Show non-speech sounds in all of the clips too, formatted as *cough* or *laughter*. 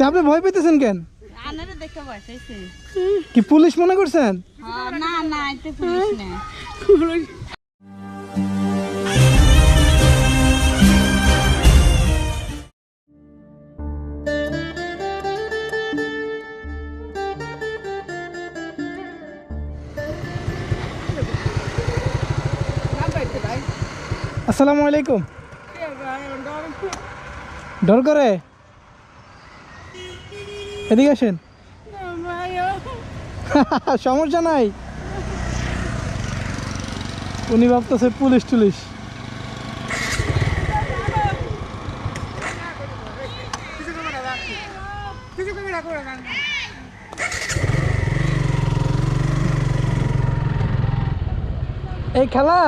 আপনি ভয় পেতেছেন কেন? কি পুলিশ মনে করছেন? হ্যাঁ না না পুলিশ না আসসালামু আলাইকুম। ডর করে? এদিকে আসেন। *laughs* সমস্যা নাই। উনি ভাবতেছে পুলিশ টুলিশ। এই খেলা,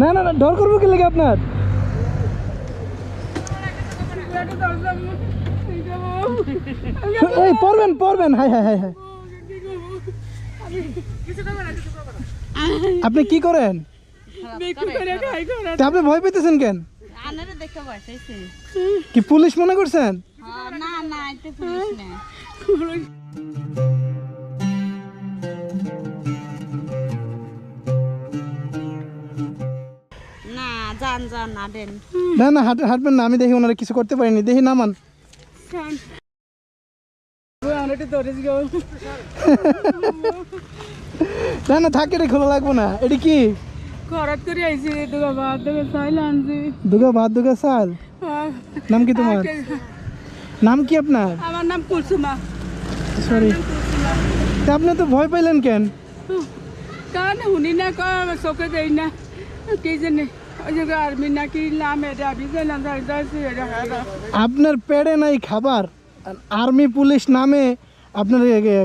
না না না, ডর করব কি লাগে আপনার? এই, পড়বেন পড়বেন। Hi hi hi hi. আপনি কি করেন? আপনি ভয় পেতেছেন কেন? কি পুলিশ মনে করছেন? না না না না, হাঁটবেন না, আমি দেখি ওনারা কিছু করতে পারিনি। দেখি, নামান। না না থাকে রে খোলা লাগবো না। এটি কি? দুগা ভাত দুগা চাল হ্যাঁ। নাম কি তোমার? নাম কি আপনার? আমার নাম কুলসুমা। সরি আপনি তো ভয় পাইলেন কেন? কান শুনি না চোখে দেই না। কি জানে আপনার পেড়ে নাই খাবার? আর্মি পুলিশ নামে আপনার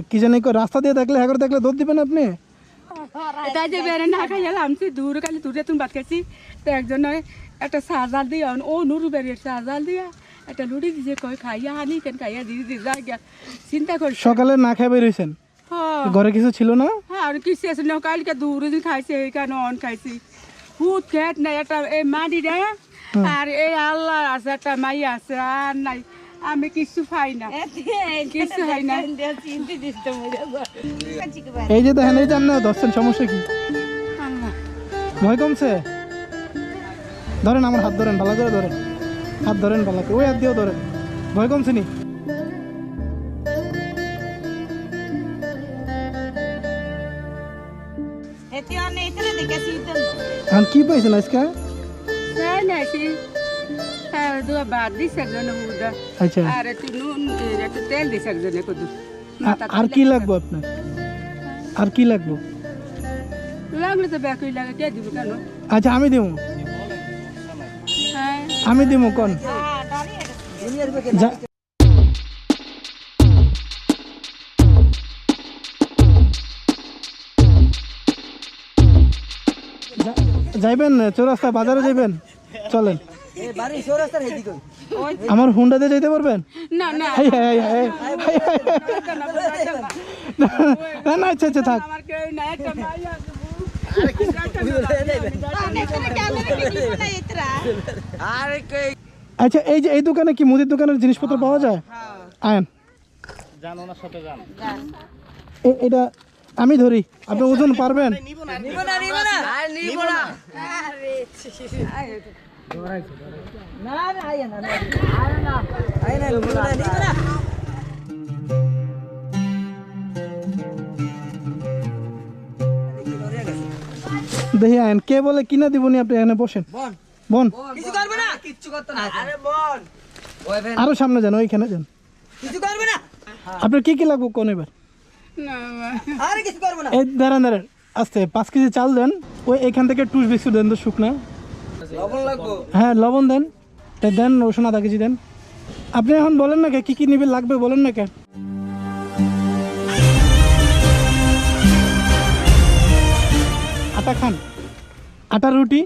কি জানি রাস্তা দিয়ে দেখলে হ্যাঁ দেখলে দৌড় দিবেন আপনি? এটা যে বেড়ে না খাই গেলাম সে দূর খালি দূরে তুমি ভাত খাইছি তো একজন একটা সাজাল দিয়ে ও নুরু বেরিয়ে সাজাল দিয়া একটা লুড়ি দিছে কয় খাইয়া আনি কেন খাইয়া দিদি দিদি যা গিয়া। চিন্তা করি সকালে না খাই বেরিয়েছেন হ্যাঁ। ঘরে কিছু ছিল না? হ্যাঁ আর কিছু আছে না কালকে দূরে দিন খাইছে এই কারণে অন খাইছি। হুত খেট নাই একটা এই মাটি দেয় আর এই আল্লাহ আছে একটা মাই আছে আর নাই। আমি কিছু পাই না। কিছু হয় না। এই যে দেখেন এই যে আপনি ধরছেন সমস্যা কি? ভয় কমছে? ধরেন আমার হাত ধরেন ভালো করে ধরেন। হাত ধরেন ভালো করে। ওই হাত দিয়েও ধরেন। ভয় কমছে নি? কি পাইছেন আজকে? দিস একজনে হুদা আচ্ছা। আর একটু নুন একটু তেল দিস একজনে কদু। আর কি লাগবে আপনার? আর কি লাগবে? লাগলে তো ব্যাকুই লাগে কে দিব কেন? আচ্ছা আমি দিব হ্যাঁ। আমি দিব কোন। যাইবেন চৌরাস্তা বাজারে যাইবেন? চলেন। আমার হুন্ডা দিয়ে যাইতে পারবেন না না। না না আচ্ছা আচ্ছা থাক আমার কেউ নাই একটা মাই আছে আচ্ছা এই যে এই দোকানে কি মুদির দোকানের জিনিসপত্র পাওয়া যায় আয়েন এ- এটা আমি ধরি আপনি ওজন পারবেন দেখি আয়েন কে বলে কিনা দিবনি আপনি এখানে বসেন? বন। কিছু করবে না? কিচ্ছু করতে না। আরে বল আরও সামনে যান ওইখানে যান। কিছু করবে না? আপনার কি কি লাগবে কোন এবার? আরে কিছু করবে না। এই দাঁড়ান দাঁড়ান। আস্তে পাঁচ কেজি চাল দেন। ওই এখান থেকে টুস বিস্কুট দেন তো শুকনা। হ্যাঁ লবণ দেন। দেন রসুন আধা কেজি দেন। আপনি এখন বলেন না কে কি কি নিবে লাগবে বলেন না কে। আটা খান। আটা রুটি।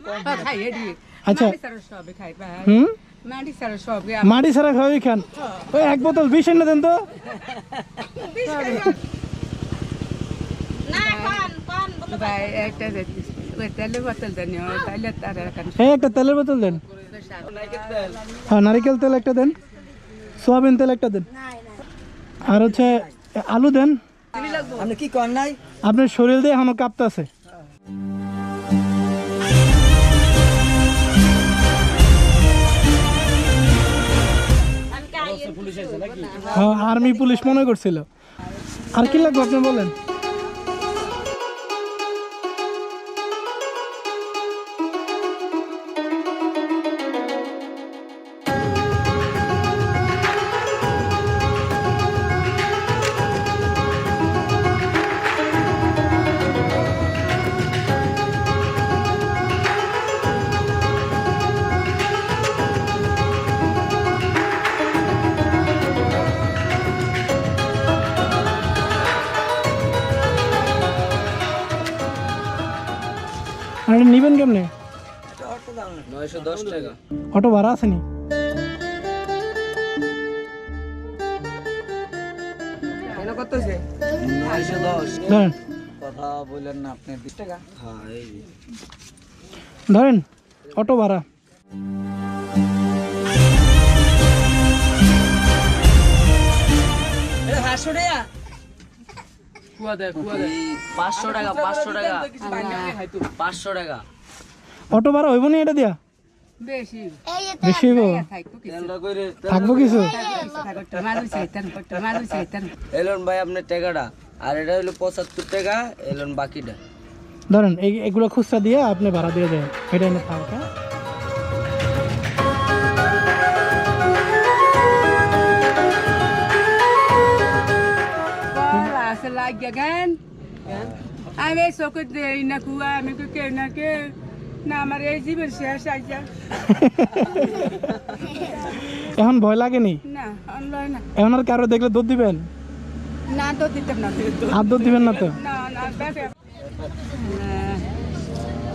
আচ্ছা। খাই ভাই। হুম? মাটি সারা খাওয়াই খান। ওই এক বোতল বিষ এনে দেন তো। একটা এই একটা তেলের বোতল দেন। হ্যাঁ নারিকেল তেল একটা দেন সোয়াবিন তেল একটা দেন। আর হচ্ছে আলু দেন। আপনি কি নাই? আপনার শরীর দিয়ে এখনও কাঁপতেছে। হ্যাঁ আর্মি পুলিশ মনে করছিল। আর কি লাগবে আপনি বলেন? নিবেন কেমনে? অটো ভাড়া আসেনি ধরেন। বললেন না আপনি টাকা হ্যাঁ এই যে। অটো ভাড়া টাকা পাঁচশো টাকা। পাঁচশো টাকা। অটো ভাড়া হইব নি এটা দিয়া? বেশি। বেশি হইব? থাকব কিছু? এলন ভাই আপনার টাকাটা। আর এটা হলো পঁচাত্তর টাকা এলন বাকিটা। ধরেন এই এগুলো খুচরা দিয়ে আপনি ভাড়া দিয়ে দেন। এটা থাক আমি চকুত দেই না কুয়া আমি কেউ না কে না আমার এই জীবন শেষ আইজা এখন ভয় লাগেনি না? না এখন আর কারও দেখলে দুধ দিবেন? না দুধ দিতাম না। আর দুধ দিবেন না তো? না না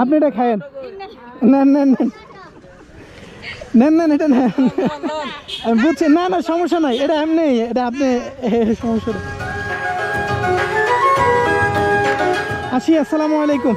আপনি এটা খায়েন। নেন নেন নেন। নেন নেন, এটা নেন। বুঝছি, না না, সমস্যা নাই। এটা এমনি, এটা আপনি সমস্যা আসি, আসসালামু আলাইকুম।